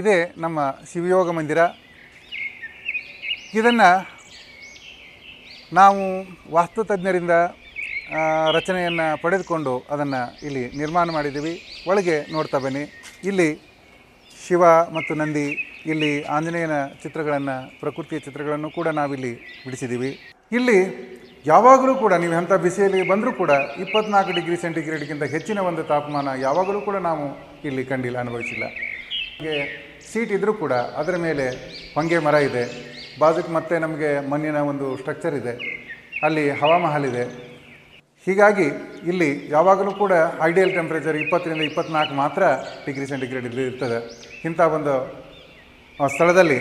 ಇದೇ ನಮ್ಮ ಶಿವಯೋಗ ಮಂದಿರ. ಇದನ್ನು ನಾವು ವಾಸ್ತುತಜ್ಞರಿಂದ ತಜ್ಞರಿಂದ ರಚನೆಯನ್ನು ಪಡೆದುಕೊಂಡು ಅದನ್ನು ಇಲ್ಲಿ ನಿರ್ಮಾಣ ಮಾಡಿದ್ದೀವಿ. ಒಳಗೆ ನೋಡ್ತಾ ಬನ್ನಿ. ಇಲ್ಲಿ ಶಿವ ಮತ್ತು ನಂದಿ, ಇಲ್ಲಿ ಆಂಜನೇಯನ ಚಿತ್ರಗಳನ್ನು, ಪ್ರಕೃತಿಯ ಚಿತ್ರಗಳನ್ನು ಕೂಡ ನಾವಿಲ್ಲಿ ಬಿಡಿಸಿದ್ದೀವಿ. ಇಲ್ಲಿ ಯಾವಾಗಲೂ ಕೂಡ ನೀವು ಎಂಥ ಬಿಸಿಯಲ್ಲಿ ಬಂದರೂ ಕೂಡ ಇಪ್ಪತ್ನಾಲ್ಕು ಡಿಗ್ರಿ ಸೆಂಟಿಗ್ರೇಡ್ಗಿಂತ ಹೆಚ್ಚಿನ ಒಂದು ತಾಪಮಾನ ಯಾವಾಗಲೂ ಕೂಡ ನಾವು ಇಲ್ಲಿ ಕಂಡಿಲ್ಲ, ಅನುಭವಿಸಿಲ್ಲ. ಹಾಗೆ ಸೀಟ್ ಇದ್ದರೂ ಕೂಡ ಅದರ ಮೇಲೆ ಹೊಂಗೆ ಮರ ಇದೆ. ಬಾಜುಕ್ ಮತ್ತೆ ನಮಗೆ ಮಣ್ಣಿನ ಒಂದು ಸ್ಟ್ರಕ್ಚರ್ ಇದೆ. ಅಲ್ಲಿ ಹವಾಮಹಲ್ ಇದೆ. ಹೀಗಾಗಿ ಇಲ್ಲಿ ಯಾವಾಗಲೂ ಕೂಡ ಐಡಿಯಲ್ ಟೆಂಪ್ರೇಚರ್ ಇಪ್ಪತ್ತರಿಂದ ಇಪ್ಪತ್ನಾಲ್ಕು ಮಾತ್ರ ಡಿಗ್ರಿ ಸೆಂಟಿಗ್ರೇಡ್ ಇಲ್ಲಿ ಇರ್ತದೆ. ಇಂಥ ಒಂದು ಸ್ಥಳದಲ್ಲಿ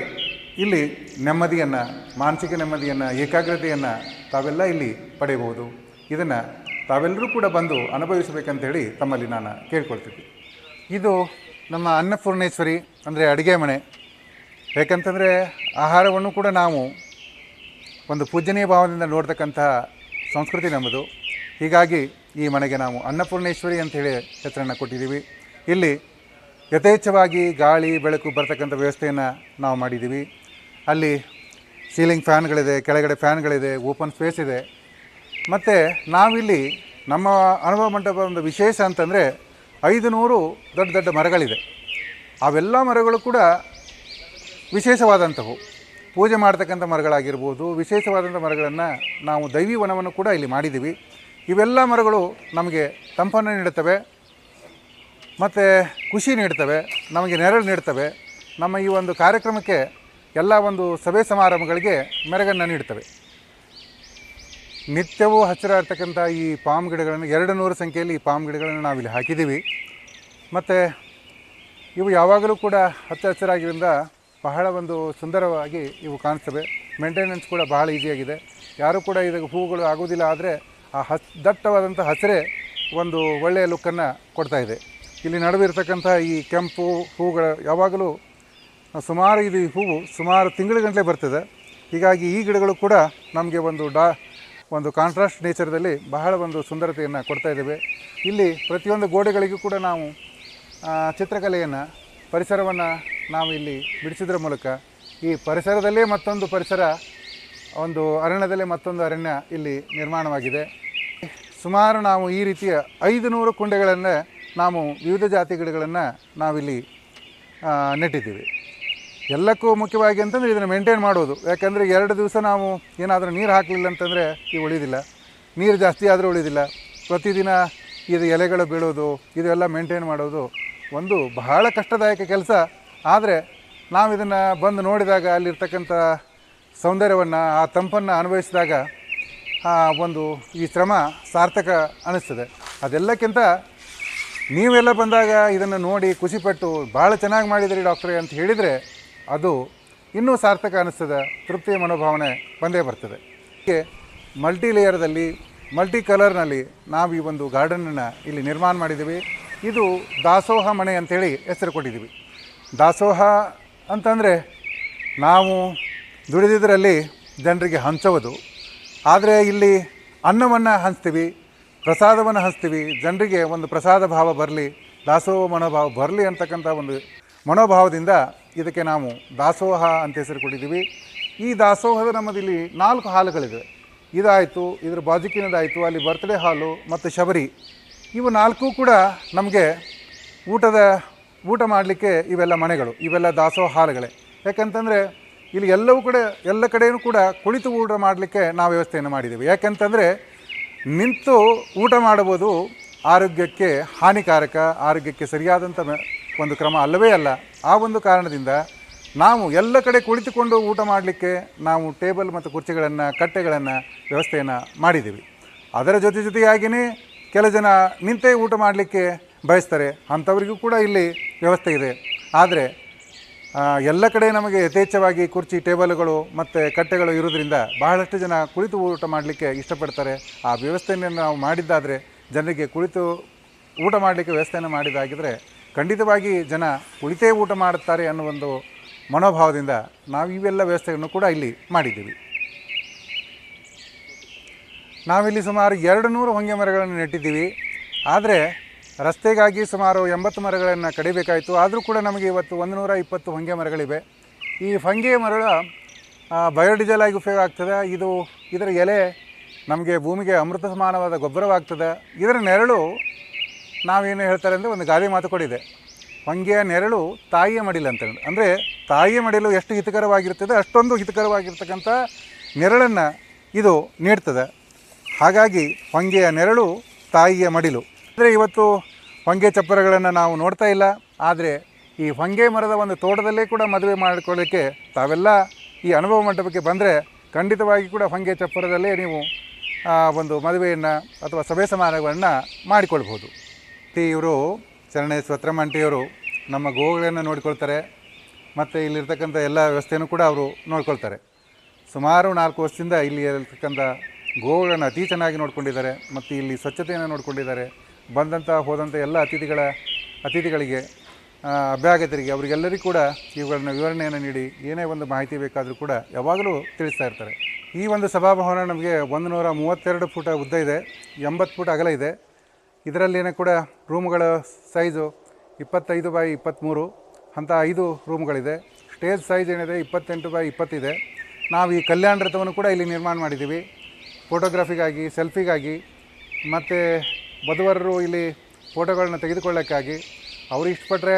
ಇಲ್ಲಿ ನೆಮ್ಮದಿಯನ್ನು, ಮಾನಸಿಕ ನೆಮ್ಮದಿಯನ್ನು, ಏಕಾಗ್ರತೆಯನ್ನು ತಾವೆಲ್ಲ ಇಲ್ಲಿ ಪಡೆಯಬಹುದು. ಇದನ್ನು ತಾವೆಲ್ಲರೂ ಕೂಡ ಬಂದು ಅನುಭವಿಸಬೇಕಂತೇಳಿ ತಮ್ಮಲ್ಲಿ ನಾನು ಕೇಳ್ಕೊಳ್ತಿದ್ದೆ. ಇದು ನಮ್ಮ ಅನ್ನಪೂರ್ಣೇಶ್ವರಿ, ಅಂದರೆ ಅಡುಗೆ ಮನೆ. ಯಾಕಂತಂದರೆ ಆಹಾರವನ್ನು ಕೂಡ ನಾವು ಒಂದು ಪೂಜನೀಯ ಭಾವದಿಂದ ನೋಡ್ತಕ್ಕಂತಹ ಸಂಸ್ಕೃತಿ ನಮ್ಮದು. ಹೀಗಾಗಿ ಈ ಮನೆಗೆ ನಾವು ಅನ್ನಪೂರ್ಣೇಶ್ವರಿ ಅಂತೇಳಿ ಹೆಸರನ್ನು ಕೊಟ್ಟಿದ್ದೀವಿ. ಇಲ್ಲಿ ಯಥೇಚ್ಛವಾಗಿ ಗಾಳಿ, ಬೆಳಕು ಬರ್ತಕ್ಕಂಥ ವ್ಯವಸ್ಥೆಯನ್ನು ನಾವು ಮಾಡಿದ್ದೀವಿ. ಅಲ್ಲಿ ಸೀಲಿಂಗ್ ಫ್ಯಾನ್ಗಳಿದೆ, ಕೆಳಗಡೆ ಫ್ಯಾನ್ಗಳಿದೆ, ಓಪನ್ ಸ್ಪೇಸ್ ಇದೆ. ಮತ್ತು ನಾವಿಲ್ಲಿ ನಮ್ಮ ಅನುಭವ ಮಂಟಪದ ಒಂದು ವಿಶೇಷ ಅಂತಂದರೆ ಐದು ನೂರು ದೊಡ್ಡ ದೊಡ್ಡ ಮರಗಳಿದೆ. ಅವೆಲ್ಲ ಮರಗಳು ಕೂಡ ವಿಶೇಷವಾದಂಥವು. ಪೂಜೆ ಮಾಡ್ತಕ್ಕಂಥ ಮರಗಳಾಗಿರ್ಬೋದು, ವಿಶೇಷವಾದಂಥ ಮರಗಳನ್ನು ನಾವು ದೈವಿ ವನವನ್ನು ಕೂಡ ಇಲ್ಲಿ ಮಾಡಿದ್ದೀವಿ. ಇವೆಲ್ಲ ಮರಗಳು ನಮಗೆ ತಂಪನ್ನು ನೀಡುತ್ತವೆ, ಮತ್ತು ಖುಷಿ ನೀಡ್ತವೆ ನಮಗೆ ನೆರಳು ನೀಡ್ತವೆ ನಮ್ಮ ಈ ಒಂದು ಕಾರ್ಯಕ್ರಮಕ್ಕೆ ಎಲ್ಲ ಒಂದು ಸಭೆ ಸಮಾರಂಭಗಳಿಗೆ ಮೆರಗನ್ನು ನೀಡ್ತವೆ ನಿತ್ಯವೂ ಹಸಿರಾಗ್ತಕ್ಕಂಥ ಈ ಪಾಮ್ ಗಿಡಗಳನ್ನು ಎರಡು ನೂರು ಸಂಖ್ಯೆಯಲ್ಲಿ ಈ ಪಾಮ್ ಗಿಡಗಳನ್ನು ನಾವಿಲ್ಲಿ ಹಾಕಿದ್ದೀವಿ. ಮತ್ತು ಇವು ಯಾವಾಗಲೂ ಕೂಡ ಹಚ್ಚ ಹಸಿರಾಗಿದ್ದರಿಂದ ಬಹಳ ಒಂದು ಸುಂದರವಾಗಿ ಇವು ಕಾಣಿಸ್ತವೆ. ಮೇಂಟೆನೆನ್ಸ್ ಕೂಡ ಬಹಳ ಈಸಿಯಾಗಿದೆ ಯಾರೂ ಕೂಡ ಇದಕ್ಕೆ ಹೂವುಗಳು ಆಗೋದಿಲ್ಲ ಆದರೆ ಆ ಹಸ್, ದಟ್ಟವಾದಂಥ ಹಸಿರೇ ಒಂದು ಒಳ್ಳೆಯ ಲುಕ್ಕನ್ನು ಕೊಡ್ತಾ ಇದೆ. ಇಲ್ಲಿ ನಡುವಿರ್ತಕ್ಕಂಥ ಈ ಕೆಂಪು ಹೂಗಳು ಯಾವಾಗಲೂ ಸುಮಾರು ಇದು ಹೂವು ಸುಮಾರು ತಿಂಗಳುಗಟ್ಟಲೆ ಬರ್ತದೆ. ಹೀಗಾಗಿ ಈ ಗಿಡಗಳು ಕೂಡ ನಮಗೆ ಒಂದು ಡಾ ಒಂದು ಕಾಂಟ್ರಾಸ್ಟ್ ನೇಚರ್ದಲ್ಲಿ ಬಹಳ ಒಂದು ಸುಂದರತೆಯನ್ನು ಕೊಡ್ತಾ ಇದ್ದೇವೆ. ಇಲ್ಲಿ ಪ್ರತಿಯೊಂದು ಗೋಡೆಗಳಿಗೂ ಕೂಡ ನಾವು ಚಿತ್ರಕಲೆಯನ್ನು, ಪರಿಸರವನ್ನು ನಾವು ಇಲ್ಲಿ ಬಿಡಿಸಿದ್ರ ಮೂಲಕ ಈ ಪರಿಸರದಲ್ಲೇ ಮತ್ತೊಂದು ಪರಿಸರ, ಒಂದು ಅರಣ್ಯದಲ್ಲೇ ಮತ್ತೊಂದು ಅರಣ್ಯ ಇಲ್ಲಿ ನಿರ್ಮಾಣವಾಗಿದೆ. ಸುಮಾರು ನಾವು ಈ ರೀತಿಯ ಐದು ನೂರು ಕುಂಡೆಗಳನ್ನು ನಾವು ವಿವಿಧ ಜಾತಿ ಗಿಡಗಳನ್ನು ನಾವಿಲ್ಲಿ ನೆಟ್ಟಿದ್ದೀವಿ. ಎಲ್ಲಕ್ಕೂ ಮುಖ್ಯವಾಗಿ ಅಂತಂದರೆ ಇದನ್ನು ಮೇಂಟೈನ್ ಮಾಡೋದು. ಯಾಕಂದರೆ ಎರಡು ದಿವಸ ನಾವು ಏನಾದರೂ ನೀರು ಹಾಕಲಿಲ್ಲ ಅಂತಂದರೆ ಈ ಉಳಿದಿಲ್ಲ. ನೀರು ಜಾಸ್ತಿ ಆದರೂ ಉಳಿದಿಲ್ಲ. ಪ್ರತಿದಿನ ಇದು ಎಲೆಗಳು ಬೀಳೋದು, ಇದೆಲ್ಲ ಮೇಂಟೈನ್ ಮಾಡೋದು ಒಂದು ಬಹಳ ಕಷ್ಟದಾಯಕ ಕೆಲಸ. ಆದರೆ ನಾವು ಇದನ್ನು ಬಂದು ನೋಡಿದಾಗ ಅಲ್ಲಿರ್ತಕ್ಕಂಥ ಸೌಂದರ್ಯವನ್ನು, ಆ ತಂಪನ್ನು ಅನುಭವಿಸಿದಾಗ ಒಂದು ಈ ಶ್ರಮ ಸಾರ್ಥಕ ಅನ್ನಿಸ್ತದೆ ಅದೆಲ್ಲಕ್ಕಿಂತ ನೀವೆಲ್ಲ ಬಂದಾಗ ಇದನ್ನು ನೋಡಿ ಖುಷಿಪಟ್ಟು ಭಾಳ ಚೆನ್ನಾಗಿ ಮಾಡಿದಿರಿ ಡಾಕ್ಟ್ರೇ ಅಂತ ಹೇಳಿದರೆ ಅದು ಇನ್ನೂ ಸಾರ್ಥಕ ಅನ್ನಿಸ್ತದೆ ತೃಪ್ತಿಯ ಮನೋಭಾವನೆ ಬಂದೇ ಬರ್ತದೆ. ಹೀಗೆ ಮಲ್ಟಿ ಲೇಯರ್ದಲ್ಲಿ ಮಲ್ಟಿ ಕಲರ್ನಲ್ಲಿ ನಾವು ಈ ಒಂದು ಗಾರ್ಡನನ್ನು ಇಲ್ಲಿ ನಿರ್ಮಾಣ ಮಾಡಿದ್ದೀವಿ. ಇದು ದಾಸೋಹ ಮನೆ ಅಂಥೇಳಿ ಹೆಸರು ಕೊಟ್ಟಿದ್ದೀವಿ. ದಾಸೋಹ ಅಂತಂದರೆ ನಾವು ದುಡಿದಿದ್ದರಲ್ಲಿ ಜನರಿಗೆ ಹಂಚೋದು ಆದರೆ ಇಲ್ಲಿ ಅನ್ನವನ್ನು ಹಂಚ್ತೀವಿ, ಪ್ರಸಾದವನ್ನು ಹಂಚ್ತೀವಿ, ಜನರಿಗೆ ಒಂದು ಪ್ರಸಾದ ಭಾವ ಬರಲಿ, ದಾಸೋಹ ಮನೋಭಾವ ಬರಲಿ ಅಂತಕ್ಕಂಥ ಒಂದು ಮನೋಭಾವದಿಂದ ಇದಕ್ಕೆ ನಾವು ದಾಸೋಹ ಅಂತ ಹೆಸರು ಕೊಟ್ಟಿದ್ದೀವಿ. ಈ ದಾಸೋಹದ ನಮ್ಮದಿಲ್ಲಿ ನಾಲ್ಕು ಹಾಲುಗಳಿವೆ. ಇದಾಯಿತು, ಇದ್ರ ಬಾಜುಕಿನದಾಯಿತು, ಅಲ್ಲಿ ಬರ್ತ್ಡೇ ಹಾಲು ಮತ್ತು ಶಬರಿ. ಇವು ನಾಲ್ಕು ಕೂಡ ನಮಗೆ ಊಟದ, ಊಟ ಮಾಡಲಿಕ್ಕೆ ಇವೆಲ್ಲ ಮನೆಗಳು, ಇವೆಲ್ಲ ದಾಸೋಹ ಹಾಲುಗಳೇ. ಯಾಕಂತಂದರೆ ಇಲ್ಲಿ ಎಲ್ಲವೂ ಕೂಡ, ಎಲ್ಲ ಕಡೆಯೂ ಕೂಡ ಕುಳಿತು ಊಟ ಮಾಡಲಿಕ್ಕೆ ನಾವು ವ್ಯವಸ್ಥೆಯನ್ನು ಮಾಡಿದ್ದೀವಿ. ಯಾಕೆಂತಂದರೆ ನಿಂತು ಊಟ ಮಾಡುವುದು ಆರೋಗ್ಯಕ್ಕೆ ಹಾನಿಕಾರಕ, ಆರೋಗ್ಯಕ್ಕೆ ಸರಿಯಾದಂಥ ಒಂದು ಕ್ರಮ ಅಲ್ಲವೇ ಅಲ್ಲ. ಆ ಒಂದು ಕಾರಣದಿಂದ ನಾವು ಎಲ್ಲ ಕಡೆ ಕುಳಿತುಕೊಂಡು ಊಟ ಮಾಡಲಿಕ್ಕೆ ನಾವು ಟೇಬಲ್ ಮತ್ತು ಕುರ್ಚಿಗಳನ್ನು, ಕಟ್ಟೆಗಳನ್ನು, ವ್ಯವಸ್ಥೆಯನ್ನು ಮಾಡಿದ್ದೀವಿ. ಅದರ ಜೊತೆ ಜೊತೆಯಾಗಿಯೇ ಕೆಲ ಜನ ನಿಂತೇ ಊಟ ಮಾಡಲಿಕ್ಕೆ ಬಯಸ್ತಾರೆ. ಅಂಥವರಿಗೂ ಕೂಡ ಇಲ್ಲಿ ವ್ಯವಸ್ಥೆ ಇದೆ. ಆದರೆ ಎಲ್ಲ ಕಡೆ ನಮಗೆ ಯಥೇಚ್ಛವಾಗಿ ಕುರ್ಚಿ, ಟೇಬಲ್ಗಳು ಮತ್ತು ಕಟ್ಟೆಗಳು ಇರೋದ್ರಿಂದ ಬಹಳಷ್ಟು ಜನ ಕುಳಿತು ಊಟ ಮಾಡಲಿಕ್ಕೆ ಇಷ್ಟಪಡ್ತಾರೆ. ಆ ವ್ಯವಸ್ಥೆಯನ್ನು ನಾವು ಮಾಡಿದ್ದಾದರೆ ಜನರಿಗೆ ಕುಳಿತು ಊಟ ಮಾಡಲಿಕ್ಕೆ ವ್ಯವಸ್ಥೆಯನ್ನು ಮಾಡಿದಾಗಿದ್ದರೆ ಖಂಡಿತವಾಗಿ ಜನ ಉಳಿತೇ ಊಟ ಮಾಡುತ್ತಾರೆ ಅನ್ನೋ ಒಂದು ಮನೋಭಾವದಿಂದ ನಾವು ಇವೆಲ್ಲ ವ್ಯವಸ್ಥೆಯನ್ನು ಕೂಡ ಇಲ್ಲಿ ಮಾಡಿದ್ದೀವಿ. ನಾವಿಲ್ಲಿ ಸುಮಾರು ಎರಡು ನೂರು ಹೊಂಗೆ ಮರಗಳನ್ನು ನೆಟ್ಟಿದ್ದೀವಿ. ಆದರೆ ರಸ್ತೆಗಾಗಿ ಸುಮಾರು ಎಂಬತ್ತು ಮರಗಳನ್ನು ಕಡಿಬೇಕಾಯಿತು. ಆದರೂ ಕೂಡ ನಮಗೆ ಇವತ್ತು ಒಂದು ನೂರ ಇಪ್ಪತ್ತು ಹೊಂಗೆ ಮರಗಳಿವೆ. ಈ ಹೊಂಗೆ ಮರಳ ಬಯೋಡೀಸೆಲ್ ಆಗಿ ಉಪಯೋಗ ಆಗ್ತದೆ. ಇದು ಇದರ ಎಲೆ ನಮಗೆ ಭೂಮಿಗೆ ಅಮೃತ ಸಮಾನವಾದ ಗೊಬ್ಬರವಾಗ್ತದೆ. ಇದರ ನೆರಳು ನಾವೇನು ಹೇಳ್ತಾರೆ ಅಂದರೆ ಒಂದು ಗಾದೆ ಮಾತು ಕೊಡಿದೆ. ಹೊಂಗೆಯ ನೆರಳು ತಾಯಿಯ ಮಡಿಲು ಅಂತ ಅಂದರೆ ತಾಯಿಯ ಮಡಿಲು ಎಷ್ಟು ಹಿತಕರವಾಗಿರ್ತದೆ ಅಷ್ಟೊಂದು ಹಿತಕರವಾಗಿರ್ತಕ್ಕಂಥ ನೆರಳನ್ನು ಇದು ನೀಡ್ತದೆ. ಹಾಗಾಗಿ ಹೊಂಗೆಯ ನೆರಳು ತಾಯಿಯ ಮಡಿಲು. ಅಂದರೆ ಇವತ್ತು ಹೊಂಗೆ ಚಪ್ಪರಗಳನ್ನು ನಾವು ನೋಡ್ತಾ ಇಲ್ಲ. ಆದರೆ ಈ ಹೊಂಗೆ ಮರದ ಒಂದು ತೋಟದಲ್ಲೇ ಕೂಡ ಮದುವೆ ಮಾಡಿಕೊಳ್ಳಿಕ್ಕೆ ತಾವೆಲ್ಲ ಈ ಅನುಭವ ಮಂಟಪಕ್ಕೆ ಬಂದರೆ ಖಂಡಿತವಾಗಿ ಕೂಡ ಹೊಂಗೆ ಚಪ್ಪರದಲ್ಲೇ ನೀವು ಒಂದು ಮದುವೆಯನ್ನು ಅಥವಾ ಸಭೆ ಸಮಾರಂಭಗಳನ್ನು ಮಾಡಿಕೊಳ್ಬೋದು ಇವರು ಚರಣೆ ಸ್ವತ್ರಮಂಟಿಯವರು ನಮ್ಮ ಗೋವುಗಳನ್ನು ನೋಡಿಕೊಳ್ತಾರೆ. ಮತ್ತು ಇಲ್ಲಿರ್ತಕ್ಕಂಥ ಎಲ್ಲ ವ್ಯವಸ್ಥೆಯನ್ನು ಕೂಡ ಅವರು ನೋಡ್ಕೊಳ್ತಾರೆ. ಸುಮಾರು ನಾಲ್ಕು ವರ್ಷದಿಂದ ಇಲ್ಲಿ ಇರತಕ್ಕಂಥ ಗೋವುಗಳನ್ನು ಅತಿ ಚೆನ್ನಾಗಿ ನೋಡ್ಕೊಂಡಿದ್ದಾರೆ. ಮತ್ತು ಇಲ್ಲಿ ಸ್ವಚ್ಛತೆಯನ್ನು ನೋಡ್ಕೊಂಡಿದ್ದಾರೆ. ಬಂದಂಥ ಹೋದಂಥ ಎಲ್ಲ ಅತಿಥಿಗಳ, ಅತಿಥಿಗಳಿಗೆ ಅಭ್ಯಾಗತರಿಗೆ, ಅವರಿಗೆಲ್ಲರಿಗೂ ಕೂಡ ಇವುಗಳನ್ನು ವಿವರಣೆಯನ್ನು ನೀಡಿ, ಏನೇ ಒಂದು ಮಾಹಿತಿ ಬೇಕಾದರೂ ಕೂಡ ಯಾವಾಗಲೂ ತಿಳಿಸ್ತಾ ಇರ್ತಾರೆ. ಈ ಒಂದು ಸಭಾಭವನ ನಮಗೆ ಒಂದು ನೂರ ಮೂವತ್ತೆರಡು ಫುಟ ಉದ್ದ ಇದೆ. ಎಂಬತ್ತು ಫುಟ್ ಅಗಲ ಇದೆ. ಇದರಲ್ಲಿನ ಕೂಡ ರೂಮ್ಗಳ ಸೈಜು ಇಪ್ಪತ್ತೈದು ಬೈ ಇಪ್ಪತ್ತ್ಮೂರು ಅಂತ ಐದು ರೂಮ್ಗಳಿದೆ. ಸ್ಟೇಜ್ ಸೈಜ್ ಏನಿದೆ ಇಪ್ಪತ್ತೆಂಟು ಬೈ ಇಪ್ಪತ್ತಿದೆ. ನಾವು ಈ ಕಲ್ಯಾಣ ರಥವನ್ನು ಕೂಡ ಇಲ್ಲಿ ನಿರ್ಮಾಣ ಮಾಡಿದ್ದೀವಿ. ಫೋಟೋಗ್ರಫಿಗಾಗಿ, ಸೆಲ್ಫಿಗಾಗಿ, ಮತ್ತು ಬದುವರರು ಇಲ್ಲಿ ಫೋಟೋಗಳನ್ನ ತೆಗೆದುಕೊಳ್ಳೋಕ್ಕಾಗಿ. ಅವರು ಇಷ್ಟಪಟ್ಟರೆ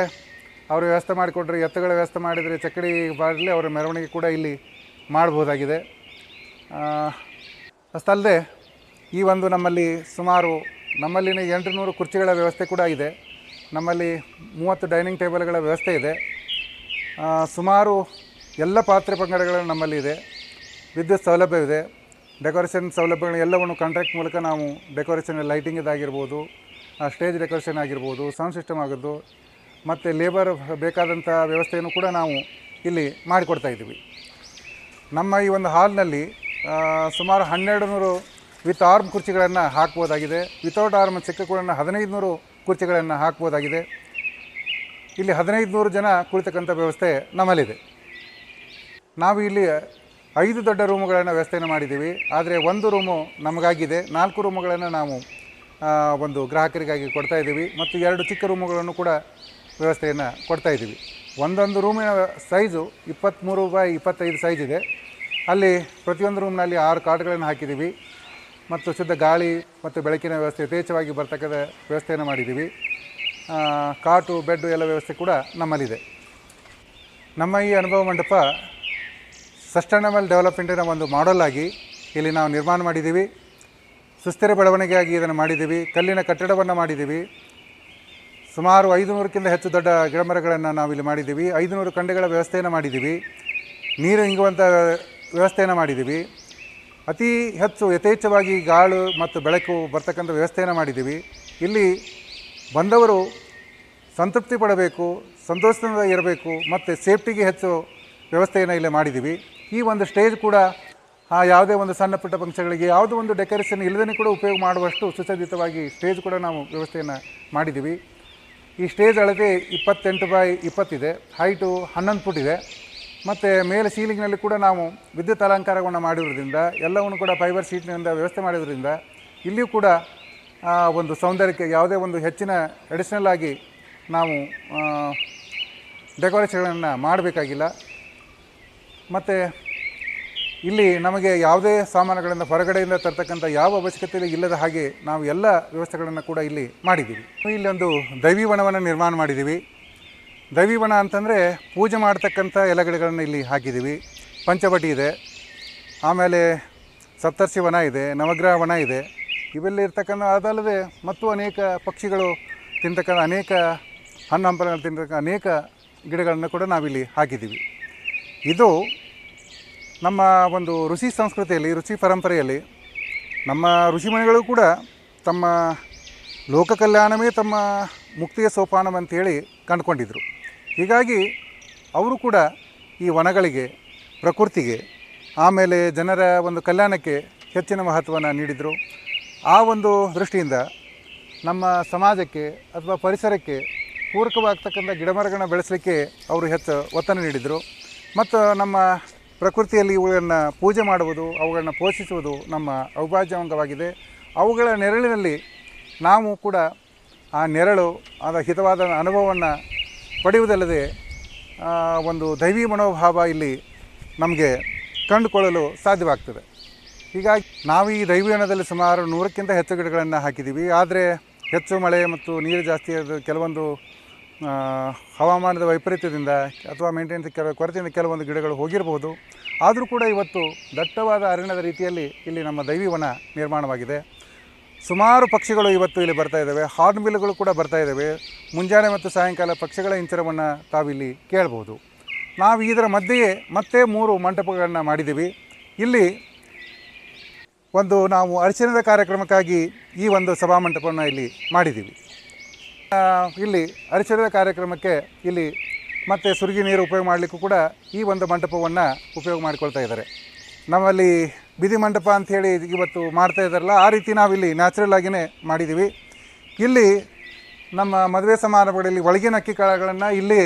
ಅವರು ವ್ಯವಸ್ಥೆ ಮಾಡಿಕೊಟ್ರೆ, ಎತ್ತುಗಳ ವ್ಯವಸ್ಥೆ ಮಾಡಿದರೆ ಚಕ್ಕಡಿ ಬಾಡಲಿ ಅವರ ಮೆರವಣಿಗೆ ಕೂಡ ಇಲ್ಲಿ ಮಾಡಬಹುದಾಗಿದೆ ಅಷ್ಟಲ್ಲದೆ ಈ ಒಂದು ನಮ್ಮಲ್ಲಿ ಸುಮಾರು ನಮ್ಮಲ್ಲಿನ ಎಂಟುನೂರು ಕುರ್ಚಿಗಳ ವ್ಯವಸ್ಥೆ ಕೂಡ ಇದೆ. ನಮ್ಮಲ್ಲಿ ಮೂವತ್ತು ಡೈನಿಂಗ್ ಟೇಬಲ್ಗಳ ವ್ಯವಸ್ಥೆ ಇದೆ. ಸುಮಾರು ಎಲ್ಲ ಪಾತ್ರೆ ಪಂಗಡಗಳು ನಮ್ಮಲ್ಲಿ ಇದೆ. ವಿದ್ಯುತ್ ಸೌಲಭ್ಯವಿದೆ. ಡೆಕೋರೇಷನ್ ಸೌಲಭ್ಯಗಳು ಎಲ್ಲವನ್ನು ಕಾಂಟ್ರಾಕ್ಟ್ ಮೂಲಕ ನಾವು ಡೆಕೋರೇಷನ್ ಲೈಟಿಂಗ್ ಇದಾಗಿರ್ಬೋದು ಸ್ಟೇಜ್ ಡೆಕೋರೇಷನ್ ಆಗಿರ್ಬೋದು, ಸೌಂಡ್ ಸಿಸ್ಟಮ್ ಆಗೋದು ಮತ್ತು ಲೇಬರ್ ಬೇಕಾದಂಥ ವ್ಯವಸ್ಥೆಯನ್ನು ಕೂಡ ನಾವು ಇಲ್ಲಿ ಮಾಡಿಕೊಡ್ತಾ ಇದ್ದೀವಿ. ನಮ್ಮ ಈ ಒಂದು ಹಾಲ್ನಲ್ಲಿ ಸುಮಾರು ಹನ್ನೆರಡು ನೂರು ವಿತ್ ಆರ್ಮ್ ಕುರ್ಚಿಗಳನ್ನು ಹಾಕ್ಬೋದಾಗಿದೆ. ವಿತೌಟ್ ಆರ್ಮ್ ಚಿಕ್ಕ ಕೂಡ ಹದಿನೈದು ನೂರು ಕುರ್ಚಿಗಳನ್ನು ಹಾಕ್ಬೋದಾಗಿದೆ. ಇಲ್ಲಿ ಹದಿನೈದು ನೂರು ಜನ ಕುಳಿತಕ್ಕಂಥ ವ್ಯವಸ್ಥೆ ನಮ್ಮಲ್ಲಿದೆ. ನಾವು ಇಲ್ಲಿ ಐದು ದೊಡ್ಡ ರೂಮುಗಳನ್ನು ವ್ಯವಸ್ಥೆಯನ್ನು ಮಾಡಿದ್ದೀವಿ. ಆದರೆ ಒಂದು ರೂಮು ನಮಗಾಗಿದೆ. ನಾಲ್ಕು ರೂಮುಗಳನ್ನು ನಾವು ಒಂದು ಗ್ರಾಹಕರಿಗಾಗಿ ಕೊಡ್ತಾ ಇದ್ದೀವಿ. ಮತ್ತು ಎರಡು ಚಿಕ್ಕ ರೂಮುಗಳನ್ನು ಕೂಡ ವ್ಯವಸ್ಥೆಯನ್ನು ಕೊಡ್ತಾ ಇದ್ದೀವಿ. ಒಂದೊಂದು ರೂಮಿನ ಸೈಜು ಇಪ್ಪತ್ತ್ಮೂರು ಬೈ ಇಪ್ಪತ್ತೈದು ಸೈಜ್ ಇದೆ. ಅಲ್ಲಿ ಪ್ರತಿಯೊಂದು ರೂಮ್ನಲ್ಲಿ ಆರು ಕಾರ್ಡ್ಗಳನ್ನು ಹಾಕಿದ್ದೀವಿ. ಮತ್ತು ಶುದ್ಧ ಗಾಳಿ ಮತ್ತು ಬೆಳಕಿನ ವ್ಯವಸ್ಥೆ, ಯಥೇಚ್ಛವಾಗಿ ಬರ್ತಕ್ಕಂಥ ವ್ಯವಸ್ಥೆಯನ್ನು ಮಾಡಿದ್ದೀವಿ. ಕಾಟು, ಬೆಡ್ಡು ಎಲ್ಲ ವ್ಯವಸ್ಥೆ ಕೂಡ ನಮ್ಮಲ್ಲಿದೆ. ನಮ್ಮ ಈ ಅನುಭವ ಮಂಟಪ ಸಸ್ಟೈನಬಲ್ ಡೆವಲಪ್ಮೆಂಟಿನ ಒಂದು ಮಾಡೆಲ್ ಆಗಿ ಇಲ್ಲಿ ನಾವು ನಿರ್ಮಾಣ ಮಾಡಿದ್ದೀವಿ. ಸುಸ್ಥಿರ ಬೆಳವಣಿಗೆಯಾಗಿ ಇದನ್ನು ಮಾಡಿದ್ದೀವಿ. ಕಲ್ಲಿನ ಕಟ್ಟಡವನ್ನು ಮಾಡಿದ್ದೀವಿ. ಸುಮಾರು ಐದುನೂರಕ್ಕಿಂತ ಹೆಚ್ಚು ದೊಡ್ಡ ಗಿಡಮರಗಳನ್ನು ನಾವು ಇಲ್ಲಿ ಮಾಡಿದ್ದೀವಿ. ಐದುನೂರು ಕಂಡೆಗಳ ವ್ಯವಸ್ಥೆಯನ್ನು ಮಾಡಿದ್ದೀವಿ. ನೀರು ಇಂಗುವಂಥ ವ್ಯವಸ್ಥೆಯನ್ನು ಮಾಡಿದ್ದೀವಿ. ಅತಿ ಹೆಚ್ಚು ಯಥೇಚ್ಛವಾಗಿ ಗಾಳು ಮತ್ತು ಬೆಳಕು ಬರ್ತಕ್ಕಂಥ ವ್ಯವಸ್ಥೆಯನ್ನು ಮಾಡಿದ್ದೀವಿ. ಇಲ್ಲಿ ಬಂದವರು ಸಂತೃಪ್ತಿ ಪಡಬೇಕು, ಸಂತೋಷದಿಂದ ಇರಬೇಕು ಮತ್ತು ಸೇಫ್ಟಿಗೆ ಹೆಚ್ಚು ವ್ಯವಸ್ಥೆಯನ್ನು ಇಲ್ಲಿ ಮಾಡಿದ್ದೀವಿ. ಈ ಒಂದು ಸ್ಟೇಜ್ ಕೂಡ ಆ ಯಾವುದೇ ಒಂದು ಸಣ್ಣ ಪುಟ್ಟ ಫಂಕ್ಷನ್ಗಳಿಗೆ ಯಾವುದೋ ಒಂದು ಡೆಕೋರೇಷನ್ ಇಲ್ಲದೇ ಕೂಡ ಉಪಯೋಗ ಮಾಡುವಷ್ಟು ಸುಸಜ್ಜಿತವಾಗಿ ಸ್ಟೇಜ್ ಕೂಡ ನಾವು ವ್ಯವಸ್ಥೆಯನ್ನು ಮಾಡಿದ್ದೀವಿ. ಈ ಸ್ಟೇಜ್ ಅಳತೆ ಇಪ್ಪತ್ತೆಂಟು ಬೈ ಇಪ್ಪತ್ತಿದೆ. ಹೈಟು ಹನ್ನೊಂದು ಫುಟ್ ಇದೆ. ಮತ್ತು ಮೇಲೆ ಸೀಲಿಂಗ್ನಲ್ಲಿ ಕೂಡ ನಾವು ವಿದ್ಯುತ್ ಅಲಂಕಾರವನ್ನು ಮಾಡಿರೋದ್ರಿಂದ ಎಲ್ಲವನ್ನು ಕೂಡ ಫೈಬರ್ ಶೀಟ್ನಿಂದ ವ್ಯವಸ್ಥೆ ಮಾಡಿರೋದ್ರಿಂದ ಇಲ್ಲಿಯೂ ಕೂಡ ಒಂದು ಸೌಂದರ್ಯಕ್ಕೆ ಯಾವುದೇ ಒಂದು ಹೆಚ್ಚಿನ ಅಡಿಷ್ನಲ್ ಆಗಿ ನಾವು ಡೆಕೋರೇಷನ್ಗಳನ್ನು ಮಾಡಬೇಕಾಗಿಲ್ಲ. ಮತ್ತು ಇಲ್ಲಿ ನಮಗೆ ಯಾವುದೇ ಸಾಮಾನುಗಳಿಂದ ಹೊರಗಡೆಯಿಂದ ತರ್ತಕ್ಕಂಥ ಯಾವ ಅವಶ್ಯಕತೆ ಇಲ್ಲದ ಹಾಗೆ ನಾವು ಎಲ್ಲ ವ್ಯವಸ್ಥೆಗಳನ್ನು ಕೂಡ ಇಲ್ಲಿ ಮಾಡಿದ್ದೀವಿ. ಇಲ್ಲಿ ಒಂದು ದೈವಿ ವನವನ್ನು ನಿರ್ಮಾಣ ಮಾಡಿದ್ದೀವಿ. ದೈವಿ ವನ ಅಂತಂದರೆ ಪೂಜೆ ಮಾಡ್ತಕ್ಕಂಥ ಎಲೆಗಿಡಗಳನ್ನು ಇಲ್ಲಿ ಹಾಕಿದ್ದೀವಿ. ಪಂಚವಟಿ ಇದೆ. ಆಮೇಲೆ ಸಪ್ತರ್ಷಿ ವನ ಇದೆ ನವಗ್ರಹ ವನ ಇದೆ. ಇವೆಲ್ಲ ಇರ್ತಕ್ಕಂಥ ಅದಲ್ಲದೆ ಮತ್ತು ಅನೇಕ ಪಕ್ಷಿಗಳು ತಿಂತಕ್ಕಂಥ ಅನೇಕ ಹಣ್ಣು ಹಂಪಲುಗಳು ತಿಂತಕ್ಕಂಥ ಅನೇಕ ಗಿಡಗಳನ್ನು ಕೂಡ ನಾವಿಲ್ಲಿ ಹಾಕಿದ್ದೀವಿ. ಇದು ನಮ್ಮ ಒಂದು ಋಷಿ ಸಂಸ್ಕೃತಿಯಲ್ಲಿ, ಋಷಿ ಪರಂಪರೆಯಲ್ಲಿ ನಮ್ಮ ಋಷಿಮುನಿಗಳು ಕೂಡ ತಮ್ಮ ಲೋಕ ಕಲ್ಯಾಣವೇ ತಮ್ಮ ಮುಕ್ತಿಯ ಸೋಪಾನವಂತೇಳಿ ಕಂಡುಕೊಂಡಿದ್ದರು ಹೀಗಾಗಿ ಅವರು ಕೂಡ ಈ ವನಗಳಿಗೆ, ಪ್ರಕೃತಿಗೆ, ಆಮೇಲೆ ಜನರ ಒಂದು ಕಲ್ಯಾಣಕ್ಕೆ ಹೆಚ್ಚಿನ ಮಹತ್ವವನ್ನು ನೀಡಿದರು. ಆ ಒಂದು ದೃಷ್ಟಿಯಿಂದ ನಮ್ಮ ಸಮಾಜಕ್ಕೆ ಅಥವಾ ಪರಿಸರಕ್ಕೆ ಪೂರಕವಾಗ್ತಕ್ಕಂಥ ಗಿಡಮರಗಳನ್ನ ಬೆಳೆಸಲಿಕ್ಕೆ ಅವರು ಹೆಚ್ಚು ಒತ್ತನ್ನು ನೀಡಿದರು. ಮತ್ತು ನಮ್ಮ ಪ್ರಕೃತಿಯಲ್ಲಿ ಇವುಗಳನ್ನು ಪೂಜೆ ಮಾಡುವುದು, ಅವುಗಳನ್ನ ಪೋಷಿಸುವುದು ನಮ್ಮ ಅವಿಭಾಜ್ಯ ಅಂಗವಾಗಿದೆ. ಅವುಗಳ ನೆರಳಿನಲ್ಲಿ ನಾವು ಕೂಡ ಆ ನೆರಳು ಅದರ ಹಿತವಾದ ಅನುಭವವನ್ನು ಪಡೆಯುವುದಲ್ಲದೆ ಒಂದು ದೈವಿ ಮನೋಭಾವ ಇಲ್ಲಿ ನಮಗೆ ಕಂಡುಕೊಳ್ಳಲು ಸಾಧ್ಯವಾಗ್ತದೆ. ಹೀಗಾಗಿ ನಾವು ಈ ದೈವಯಾನದಲ್ಲಿ ಸುಮಾರು ನೂರಕ್ಕಿಂತ ಹೆಚ್ಚು ಗಿಡಗಳನ್ನು ಹಾಕಿದ್ದೀವಿ. ಆದರೆ ಹೆಚ್ಚು ಮಳೆ ಮತ್ತು ನೀರು ಜಾಸ್ತಿ ಆದ ಕೆಲವೊಂದು ಹವಾಮಾನದ ವೈಪರೀತ್ಯದಿಂದ ಅಥವಾ ಮೇಂಟೆನೆನ್ಸ್ ಕೆಲ, ಕೊರತೆಯಿಂದ ಕೆಲವೊಂದು ಗಿಡಗಳು ಹೋಗಿರಬಹುದು ಆದರೂ ಕೂಡ ಇವತ್ತು ದಟ್ಟವಾದ ಅರಣ್ಯದ ರೀತಿಯಲ್ಲಿ ಇಲ್ಲಿ ನಮ್ಮ ದೈವಿವನ ನಿರ್ಮಾಣವಾಗಿದೆ. ಸುಮಾರು ಪಕ್ಷಿಗಳು ಇವತ್ತು ಇಲ್ಲಿ ಬರ್ತಾ ಇದ್ದಾವೆ. ಹಾರ್ನ್ ಬಿಲ್ಗಳು ಕೂಡ ಬರ್ತಾ ಇದ್ದಾವೆ. ಮುಂಜಾನೆ ಮತ್ತು ಸಾಯಂಕಾಲ ಪಕ್ಷಿಗಳ ಇಂಚರವನ್ನು ತಾವಿಲ್ಲಿ ಕೇಳ್ಬೋದು. ನಾವು ಇದರ ಮಧ್ಯೆಯೇ ಮತ್ತೆ ಮೂರು ಮಂಟಪಗಳನ್ನು ಮಾಡಿದ್ದೀವಿ. ಇಲ್ಲಿ ಒಂದು ನಾವು ಅರ್ಚನದ ಕಾರ್ಯಕ್ರಮಕ್ಕಾಗಿ ಈ ಒಂದು ಸಭಾಮಂಟಪವನ್ನು ಇಲ್ಲಿ ಮಾಡಿದ್ದೀವಿ. ಇಲ್ಲಿ ಅರ್ಚನದ ಕಾರ್ಯಕ್ರಮಕ್ಕೆ ಇಲ್ಲಿ ಮತ್ತೆ ಸುರುಗಿ ನೀರು ಉಪಯೋಗ ಮಾಡಲಿಕ್ಕೂ ಕೂಡ ಈ ಒಂದು ಮಂಟಪವನ್ನು ಉಪಯೋಗ ಮಾಡಿಕೊಳ್ತಾ ಇದ್ದಾರೆ. ನಮ್ಮಲ್ಲಿ ಬೀದಿ ಮಂಟಪ ಅಂಥೇಳಿ ಇವತ್ತು ಮಾಡ್ತಾ ಇದ್ದಾರಲ್ಲ, ಆ ರೀತಿ ನಾವಿಲ್ಲಿ ನ್ಯಾಚುರಲ್ ಆಗಿಯೇ ಮಾಡಿದ್ದೀವಿ ಇಲ್ಲಿ ನಮ್ಮ ಮದುವೆ ಸಮಾರಂಭಗಳಲ್ಲಿ ಒಳಗಿನ ಅಕ್ಕಿ ಕಾಳುಗಳನ್ನು ಇಲ್ಲಿ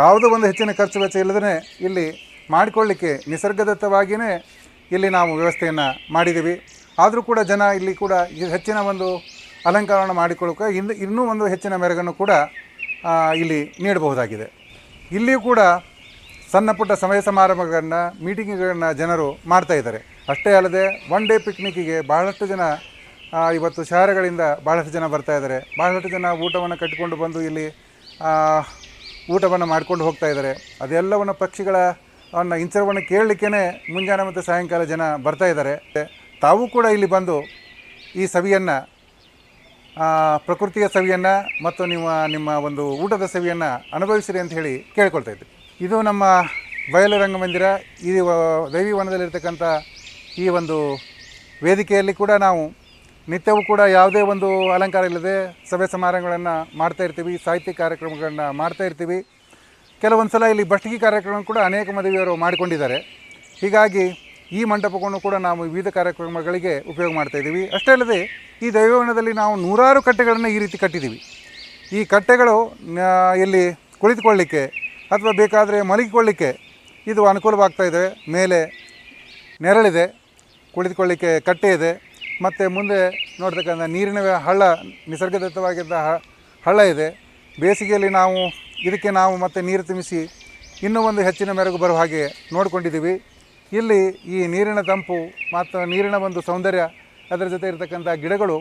ಯಾವುದೋ ಒಂದು ಹೆಚ್ಚಿನ ಖರ್ಚು ವೆಚ್ಚ ಇಲ್ಲದೇ ಇಲ್ಲಿ ಮಾಡಿಕೊಳ್ಳಿಕ್ಕೆ ನಿಸರ್ಗದತ್ತವಾಗಿಯೇ ಇಲ್ಲಿ ನಾವು ವ್ಯವಸ್ಥೆಯನ್ನು ಮಾಡಿದ್ದೀವಿ ಆದರೂ ಕೂಡ ಜನ ಇಲ್ಲಿ ಕೂಡ ಹೆಚ್ಚಿನ ಒಂದು ಅಲಂಕಾರವನ್ನು ಮಾಡಿಕೊಳ್ಳೋಕೆ ಇನ್ನು ಇನ್ನೂ ಒಂದು ಹೆಚ್ಚಿನ ಮೆರಗನ್ನು ಕೂಡ ಇಲ್ಲಿ ನೀಡಬಹುದಾಗಿದೆ. ಇಲ್ಲಿಯೂ ಕೂಡ ಸಣ್ಣ ಪುಟ್ಟ ಸಮಯ ಸಮಾರಂಭಗಳನ್ನು ಮೀಟಿಂಗ್ಗಳನ್ನು ಜನರು ಮಾಡ್ತಾ ಇದ್ದಾರೆ. ಅಷ್ಟೇ ಅಲ್ಲದೆ ಒನ್ ಡೇ ಪಿಕ್ನಿಕ್ಕಿಗೆ ಬಹಳಷ್ಟು ಜನ ಇವತ್ತು ಶಹರಗಳಿಂದ ಬಹಳಷ್ಟು ಜನ ಬರ್ತಾ ಇದ್ದಾರೆ. ಬಹಳಷ್ಟು ಜನ ಊಟವನ್ನು ಕಟ್ಟಿಕೊಂಡು ಬಂದು ಇಲ್ಲಿ ಊಟವನ್ನು ಮಾಡ್ಕೊಂಡು ಹೋಗ್ತಾ ಇದ್ದಾರೆ. ಅದೆಲ್ಲವನ್ನು ಪಕ್ಷಿಗಳ ಅವನ್ನ ಇಂಚರವನ್ನು ಕೇಳಲಿಕ್ಕೇ ಮುಂಜಾನೆ ಮತ್ತು ಸಾಯಂಕಾಲ ಜನ ಬರ್ತಾ ಇದ್ದಾರೆ. ತಾವು ಕೂಡ ಇಲ್ಲಿ ಬಂದು ಈ ಸವಿಯನ್ನು ಪ್ರಕೃತಿಯ ಸವಿಯನ್ನು ಮತ್ತು ನಿಮ್ಮ ನಿಮ್ಮ ಒಂದು ಊಟದ ಸವಿಯನ್ನು ಅನುಭವಿಸಿರಿ ಅಂತ ಹೇಳಿ ಕೇಳ್ಕೊಳ್ತಾ ಇದ್ವಿ ಇದು ನಮ್ಮ ಬಯಲು ರಂಗಮಂದಿರ. ಈ ದೈವಿ ವನದಲ್ಲಿರ್ತಕ್ಕಂಥ ಈ ಒಂದು ವೇದಿಕೆಯಲ್ಲಿ ಕೂಡ ನಾವು ನಿತ್ಯವೂ ಕೂಡ ಯಾವುದೇ ಒಂದು ಅಲಂಕಾರ ಇಲ್ಲದೆ ಸಭೆ ಸಮಾರಂಭಗಳನ್ನು ಮಾಡ್ತಾ ಇರ್ತೀವಿ, ಸಾಹಿತ್ಯ ಕಾರ್ಯಕ್ರಮಗಳನ್ನು ಮಾಡ್ತಾ ಇರ್ತೀವಿ. ಕೆಲವೊಂದು ಸಲ ಇಲ್ಲಿ ಬಷ್ಟಗಿ ಕಾರ್ಯಕ್ರಮ ಕೂಡ ಅನೇಕ ಮದುವೆಯವರು ಮಾಡಿಕೊಂಡಿದ್ದಾರೆ. ಹೀಗಾಗಿ ಈ ಮಂಟಪವನ್ನು ಕೂಡ ನಾವು ವಿವಿಧ ಕಾರ್ಯಕ್ರಮಗಳಿಗೆ ಉಪಯೋಗ ಮಾಡ್ತಾ ಇದ್ದೀವಿ. ಅಷ್ಟೇ ಅಲ್ಲದೆ ಈ ದೈವವನದಲ್ಲಿ ನಾವು ನೂರಾರು ಕಟ್ಟೆಗಳನ್ನು ಈ ರೀತಿ ಕಟ್ಟಿದ್ದೀವಿ. ಈ ಕಟ್ಟೆಗಳು ಇಲ್ಲಿ ಕುಳಿತುಕೊಳ್ಳಿಕ್ಕೆ ಅಥವಾ ಬೇಕಾದರೆ ಮಲಗಿಕೊಳ್ಳಿಕ್ಕೆ ಇದು ಅನುಕೂಲವಾಗ್ತಾ ಇದೆ. ಮೇಲೆ ನೆರಳಿದೆ. ಕುಳಿತುಕೊಳ್ಳಿಕ್ಕೆ ಕಟ್ಟೆ ಇದೆ. ಮತ್ತು ಮುಂದೆ ನೋಡ್ತಕ್ಕಂಥ ನೀರಿನ ಹಳ್ಳ, ನಿಸರ್ಗದತ್ತವಾಗಿದ್ದ ಹಳ್ಳ ಇದೆ. ಬೇಸಿಗೆಯಲ್ಲಿ ನಾವು, ಇದಕ್ಕೆ ನಾವು ಮತ್ತೆ ನೀರು ತುಂಬಿಸಿ ಇನ್ನೂ ಒಂದು ಹೆಚ್ಚಿನ ಮೆರಗು ಬರುವ ಹಾಗೆ ನೋಡಿಕೊಂಡಿದ್ದೀವಿ. ಇಲ್ಲಿ ಈ ನೀರಿನ ತಂಪು ಮತ್ತು ನೀರಿನ ಒಂದು ಸೌಂದರ್ಯ, ಅದರ ಜೊತೆ ಇರತಕ್ಕಂಥ ಗಿಡಗಳು,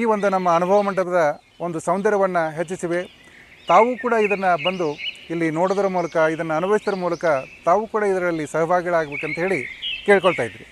ಈ ಒಂದು ನಮ್ಮ ಅನುಭವ ಮಂಟಪದ ಒಂದು ಸೌಂದರ್ಯವನ್ನು ಹೆಚ್ಚಿಸಿವೆ. ತಾವು ಕೂಡ ಇದನ್ನು ಬಂದು ಇಲ್ಲಿ ನೋಡೋದರ ಮೂಲಕ, ಇದನ್ನು ಅನುಭವಿಸೋದ್ರ ಮೂಲಕ ತಾವು ಕೂಡ ಇದರಲ್ಲಿ ಸಹಭಾಗಿಗಳಾಗಬೇಕಂತ ಹೇಳಿ ಕೇಳ್ಕೊಳ್ತಾ ಇದ್ರಿ.